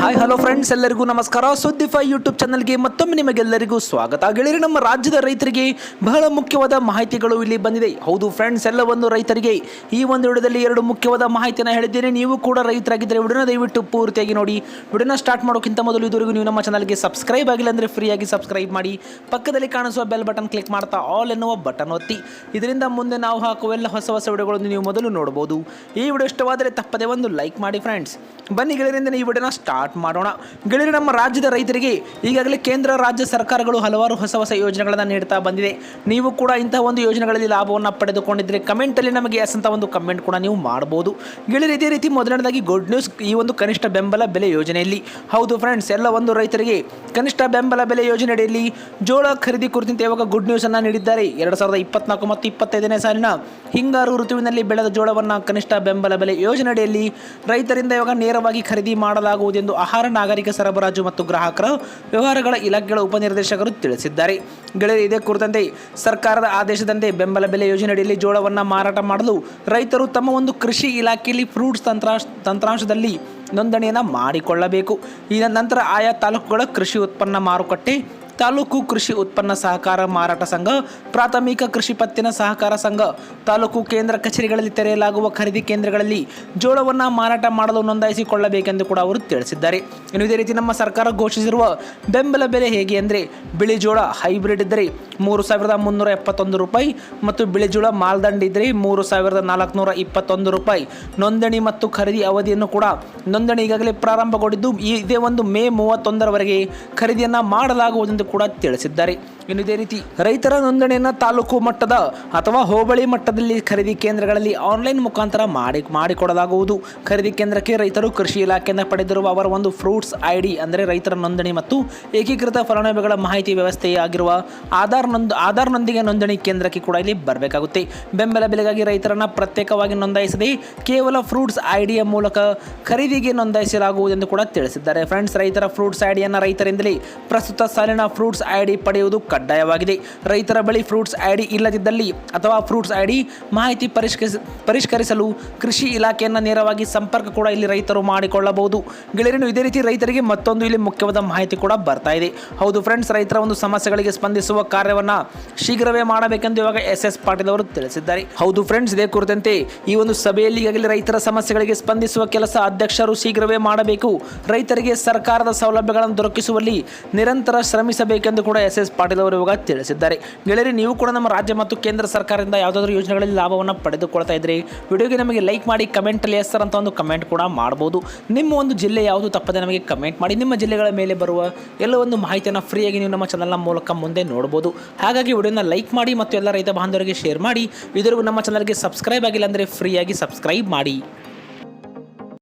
Hi hello friends ಎಲ್ಲರಿಗೂ ನಮಸ್ಕಾರ. ಸುದ್ದಿಫೈ YouTube ಚಾನಲ್ಗೆ ಮತ್ತೊಮ್ಮೆ ನಿಮಗೆಲ್ಲರಿಗೂ ಸ್ವಾಗತ. ಗೆಳೆಯರು ನಮ್ಮ ರಾಜ್ಯದ ರೈತರಿಗೆ ಬಹಳ ಮುಖ್ಯವಾದ ಮಾಹಿತಿಗಳು ಇಲ್ಲಿ ಬಂದಿದೆ. ಹೌದು ಫ್ರೆಂಡ್ಸ್ ಎಲ್ಲ ಒಂದು ರೈತರಿಗೆ ಈ ಒಂದು ವಿಡಿಯೋದಲ್ಲಿ ಎರಡು ಮುಖ್ಯವಾದ ಮಾಹಿತಿಯನ್ನು ಹೇಳಿದ್ದೇನೆ. ನೀವು ಕೂಡ ರೈತರಾಗಿದ್ದರೆ ವಿಡಿಯೋನ ದಯವಿಟ್ಟು ಪೂರ್ತಿಯಾಗಿ ನೋಡಿ. ವಿಡಿಯೋನ ಸ್ಟಾರ್ಟ್ ಮಾಡೋಕ್ಕಿಂತ ಮೊದಲು ಇದುವರೆಗೂ ನೀವು ನಮ್ಮ ಚಾನಲ್ಗೆ ಸಬ್ಸ್ಕ್ರೈಬ್ ಆಗಿಲ್ಲ ಅಂದರೆ ಫ್ರೀಯಾಗಿ ಸಬ್ಸ್ಕ್ರೈಬ್ ಮಾಡಿ. ಪಕ್ಕದಲ್ಲಿ ಕಾಣಿಸುವ ಬೆಲ್ ಬಟನ್ ಕ್ಲಿಕ್ ಮಾಡ್ತಾ ಆಲ್ ಎನ್ನುವ ಬಟನ್ ಒತ್ತಿ. ಇದರಿಂದ ಮುಂದೆ ನಾವು ಹಾಕುವ ಎಲ್ಲ ಹೊಸ ಹೊಸ ವಿಡಿಯೋಗಳನ್ನು ನೀವು ಮೊದಲು ನೋಡಬಹುದು. ಈ ವಿಡಿಯೋ ಇಷ್ಟವಾದರೆ ತಪ್ಪದೆ ಒಂದು ಲೈಕ್ ಮಾಡಿ ಫ್ರೆಂಡ್ಸ್ ಬನ್ನಿ ಗೆಳೆಯರಿಂದ ಈ ವಿಡಿಯೋನ ಸ್ಟಾರ್ಟ್ ಮಾಡೋಣ. ಗೆಳೆಯರು, ನಮ್ಮ ರಾಜ್ಯದ ರೈತರಿಗೆ ಈಗಾಗಲೇ ಕೇಂದ್ರ, ರಾಜ್ಯ ಸರ್ಕಾರಗಳು ಹಲವಾರು ಹೊಸ ಹೊಸ ಯೋಜನೆಗಳನ್ನು ನೀಡ್ತಾ ಬಂದಿದೆ ನೀವು ಕೂಡ ಇಂತಹ ಒಂದು ಯೋಜನೆಗಳಲ್ಲಿ ಲಾಭವನ್ನು ಪಡೆದುಕೊಂಡಿದ್ದರೆ ಕಮೆಂಟಲ್ಲಿ ನಮಗೆ ಎಸ್ ಅಂತ ಒಂದು ಕಮೆಂಟ್ ಕೂಡ ನೀವು ಮಾಡ್ಬೋದು. ಗೆಳೆಯರು, ಇದೇ ರೀತಿ ಮೊದಲನೇದಾಗಿ ಗುಡ್ ನ್ಯೂಸ್ ಈ ಒಂದು ಕನಿಷ್ಠ ಬೆಂಬಲ ಬೆಲೆ ಯೋಜನೆಯಲ್ಲಿ ಹೌದು ಫ್ರೆಂಡ್ಸ್ ಎಲ್ಲ ಒಂದು ರೈತರಿಗೆ ಕನಿಷ್ಠ ಬೆಂಬಲ ಬೆಲೆ ಯೋಜನೆಯಡಿಯಲ್ಲಿ ಜೋಳ ಖರೀದಿ ಕುರಿತಂತೆ ಇವಾಗ ಗುಡ್ ನ್ಯೂಸ್ ಅನ್ನು ನೀಡಿದ್ದಾರೆ. ಎರಡು ಸಾವಿರದ ಇಪ್ಪತ್ನಾಲ್ಕು ಮತ್ತು ಇಪ್ಪತ್ತೈದನೇ ಸಾಲಿನ ಹಿಂಗಾರು ಋತುವಿನಲ್ಲಿ ಬೆಳೆದ ಜೋಳವನ್ನು ಕನಿಷ್ಠ ಬೆಂಬಲ ಬೆಲೆ ಯೋಜನೆಯಡಿಯಲ್ಲಿ ರೈತರಿಂದ ಇವಾಗ ನೇರವಾಗಿ ಖರೀದಿ ಮಾಡಲಾಗುವುದೆಂದು ಆಹಾರ, ನಾಗರಿಕ ಸರಬರಾಜು ಮತ್ತು ಗ್ರಾಹಕರ ವ್ಯವಹಾರಗಳ ಇಲಾಖೆಗಳ ಉಪನಿರ್ದೇಶಕರು ತಿಳಿಸಿದ್ದಾರೆ. ಗೆಳೆಯರು, ಇದೇ ಕುರಿತಂತೆ ಸರ್ಕಾರದ ಆದೇಶದಂತೆ ಬೆಂಬಲ ಬೆಲೆ ಯೋಜನೆಯಡಿಯಲ್ಲಿ ಜೋಳವನ್ನು ಮಾರಾಟ ಮಾಡಲು ರೈತರು ತಮ್ಮ ಒಂದು ಕೃಷಿ ಇಲಾಖೆಯಲ್ಲಿ ಫ್ರೂಟ್ಸ್ ತಂತ್ರಾಂಶ ತಂತ್ರಾಂಶದಲ್ಲಿ ನೋಂದಣಿಯನ್ನು ಮಾಡಿಕೊಳ್ಳಬೇಕು. ಈ ನಂತರ ಆಯಾ ತಾಲೂಕುಗಳ ಕೃಷಿ ಉತ್ಪನ್ನ ಮಾರುಕಟ್ಟೆ ತಾಲೂಕು ಕೃಷಿ ಉತ್ಪನ್ನ ಸಹಕಾರ ಮಾರಾಟ ಸಂಘ, ಪ್ರಾಥಮಿಕ ಕೃಷಿ ಪತ್ತಿನ ಸಹಕಾರ ಸಂಘ, ತಾಲೂಕು ಕೇಂದ್ರ ಕಚೇರಿಗಳಲ್ಲಿ ತೆರೆಯಲಾಗುವ ಖರೀದಿ ಕೇಂದ್ರಗಳಲ್ಲಿ ಜೋಳವನ್ನು ಮಾರಾಟ ಮಾಡಲು ನೋಂದಾಯಿಸಿಕೊಳ್ಳಬೇಕೆಂದು ಕೂಡ ಅವರು ತಿಳಿಸಿದ್ದಾರೆ. ಇನ್ನು ಇದೇ ರೀತಿ ನಮ್ಮ ಸರ್ಕಾರ ಘೋಷಿಸಿರುವ ಬೆಂಬಲ ಬೆಲೆ ಹೇಗೆ ಅಂದರೆ, ಬಿಳಿ ಜೋಳ ಹೈಬ್ರಿಡ್ ಇದ್ದರೆ ಮೂರು ಸಾವಿರದ ಮುನ್ನೂರ ಎಪ್ಪತ್ತೊಂದು ರೂಪಾಯಿ ಮತ್ತು ಬಿಳಿ ಜೋಳ ಮಾಲ್ದಂಡ್ ಇದ್ದರೆ ಮೂರು ಸಾವಿರದ ನಾಲ್ಕುನೂರ ಇಪ್ಪತ್ತೊಂದು ರೂಪಾಯಿ. ನೋಂದಣಿ ಮತ್ತು ಖರೀದಿ ಅವಧಿಯನ್ನು ಕೂಡ ನೋಂದಣಿ ಈಗಾಗಲೇ ಪ್ರಾರಂಭಗೊಂಡಿದ್ದು, ಇದೇ ಒಂದು ಮೇ ಮೂವತ್ತೊಂದರವರೆಗೆ ಖರೀದಿಯನ್ನು ಮಾಡಲಾಗುವುದೆಂದು ಕೂಡ ತಿಳಿಸಿದ್ದಾರೆ. ಇನ್ನು ಇದೇ ರೀತಿ ರೈತರ ನೋಂದಣಿಯನ್ನು ತಾಲೂಕು ಮಟ್ಟದ ಅಥವಾ ಹೋಬಳಿ ಮಟ್ಟದಲ್ಲಿ ಖರೀದಿ ಕೇಂದ್ರಗಳಲ್ಲಿ ಆನ್ಲೈನ್ ಮುಖಾಂತರ ಮಾಡಿ, ಮಾಡಿಕೊಡಲಾಗುವುದು. ಖರೀದಿ ಕೇಂದ್ರಕ್ಕೆ ರೈತರು ಕೃಷಿ ಇಲಾಖೆಯಿಂದ ಪಡೆದಿರುವ ಅವರ ಒಂದು ಫ್ರೂಟ್ಸ್ ಐ ಡಿ ಅಂದರೆ ರೈತರ ನೋಂದಣಿ ಮತ್ತು ಏಕೀಕೃತ ಫಲಾನುಭವಿಗಳ ಮಾಹಿತಿ ವ್ಯವಸ್ಥೆಯಾಗಿರುವ ಆಧಾರ್ ನೊಂದು ಆಧಾರ್ನೊಂದಿಗೆ ನೋಂದಣಿ ಕೇಂದ್ರಕ್ಕೆ ಕೂಡ ಇಲ್ಲಿ ಬರಬೇಕಾಗುತ್ತೆ. ಬೆಂಬಲ ಬೆಲೆಗಾಗಿ ರೈತರನ್ನು ಪ್ರತ್ಯೇಕವಾಗಿ ನೋಂದಾಯಿಸದೆ ಕೇವಲ ಫ್ರೂಟ್ಸ್ ಐ ಡಿಯ ಮೂಲಕ ಖರೀದಿಗೆ ನೋಂದಾಯಿಸಲಾಗುವುದೆಂದು ಕೂಡ ತಿಳಿಸಿದ್ದಾರೆ. ಫ್ರೆಂಡ್ಸ್, ರೈತರ ಫ್ರೂಟ್ಸ್ ಐ ಡಿಯನ್ನು ರೈತರಿಂದಲೇ ಪ್ರಸ್ತುತ ಸಾಲಿನ ಫ್ರೂಟ್ಸ್ ಐ ಡಿ ಪಡೆಯುವುದು ಕಡ್ಡಾಯವಾಗಿದೆ. ರೈತರ ಬಳಿ ಫ್ರೂಟ್ಸ್ ಐಡಿ ಇಲ್ಲದಿದ್ದಲ್ಲಿ ಅಥವಾ ಫ್ರೂಟ್ಸ್ ಐ ಡಿ ಮಾಹಿತಿ ಪರಿಷ್ಕರಿಸ, ಪರಿಷ್ಕರಿಸಲು ಕೃಷಿ ಇಲಾಖೆಯನ್ನು ನೇರವಾಗಿ ಸಂಪರ್ಕ ಕೂಡ ಇಲ್ಲಿ ರೈತರು ಮಾಡಿಕೊಳ್ಳಬಹುದು. ಗೆಳೆಯರನ್ನು ಇದೇ ರೀತಿ ರೈತರಿಗೆ ಮತ್ತೊಂದು ಇಲ್ಲಿ ಮುಖ್ಯವಾದ ಮಾಹಿತಿ ಕೂಡ ಬರ್ತಾ ಇದೆ. ಹೌದು ಫ್ರೆಂಡ್ಸ್, ರೈತರ ಒಂದು ಸಮಸ್ಯೆಗಳಿಗೆ ಸ್ಪಂದಿಸುವ ಕಾರ್ಯವನ್ನು ಶೀಘ್ರವೇ ಮಾಡಬೇಕೆಂದು ಇವಾಗ ಎಸ್ ಎಸ್ ಪಾಟೀಲ್ ಅವರು ತಿಳಿಸಿದ್ದಾರೆ. ಹೌದು ಫ್ರೆಂಡ್ಸ್, ಇದೇ ಕುರಿತಂತೆ ಈ ಒಂದು ಸಭೆಯಲ್ಲಿ ಈಗಾಗಲೇ ರೈತರ ಸಮಸ್ಯೆಗಳಿಗೆ ಸ್ಪಂದಿಸುವ ಕೆಲಸ ಅಧ್ಯಕ್ಷರು ಶೀಘ್ರವೇ ಮಾಡಬೇಕು. ರೈತರಿಗೆ ಸರ್ಕಾರದ ಸೌಲಭ್ಯಗಳನ್ನು ದೊರಕಿಸುವಲ್ಲಿ ನಿರಂತರ ಶ್ರಮಿಸಬೇಕೆಂದು ಕೂಡ ಎಸ್ ಎಸ್ ಪಾಟೀಲ್ ಅವರು ಇವಾಗ ತಿಳಿಸಿದ್ದಾರೆ. ಗೆಳೆಯರಿ, ನೀವು ಕೂಡ ನಮ್ಮ ರಾಜ್ಯ ಮತ್ತು ಕೇಂದ್ರ ಸರ್ಕಾರದಿಂದ ಯಾವುದಾದ್ರೂ ಯೋಜನೆಗಳಲ್ಲಿ ಲಾಭವನ್ನು ಪಡೆದುಕೊಳ್ತಾ ಇದ್ರಿ. ವಿಡಿಯೋಗೆ ನಮಗೆ ಲೈಕ್ ಮಾಡಿ ಕಮೆಂಟಲ್ಲಿ ಎಸ್ ಸರ್ ಅಂತ ಒಂದು ಕಮೆಂಟ್ ಕೂಡ ಮಾಡ್ಬೋದು. ನಿಮ್ಮ ಒಂದು ಜಿಲ್ಲೆ ಯಾವುದು ತಪ್ಪದೆ ನಮಗೆ ಕಮೆಂಟ್ ಮಾಡಿ. ನಿಮ್ಮ ಜಿಲ್ಲೆಗಳ ಮೇಲೆ ಬರುವ ಎಲ್ಲ ಒಂದು ಮಾಹಿತಿಯನ್ನು ಫ್ರೀಯಾಗಿ ನೀವು ನಮ್ಮ ಚಾನಲ್ನ ಮೂಲಕ ಮುಂದೆ ನೋಡ್ಬೋದು. ಹಾಗಾಗಿ ವಿಡಿಯೋನ ಲೈಕ್ ಮಾಡಿ ಮತ್ತು ಎಲ್ಲ ರೈತ ಬಾಂಧವರಿಗೆ ಶೇರ್ ಮಾಡಿ. ಇದರಿಗೂ ನಮ್ಮ ಚಾನಲ್ಗೆ ಸಬ್ಸ್ಕ್ರೈಬ್ ಆಗಿಲ್ಲ ಅಂದರೆ ಫ್ರೀಯಾಗಿ ಸಬ್ಸ್ಕ್ರೈಬ್ ಮಾಡಿ.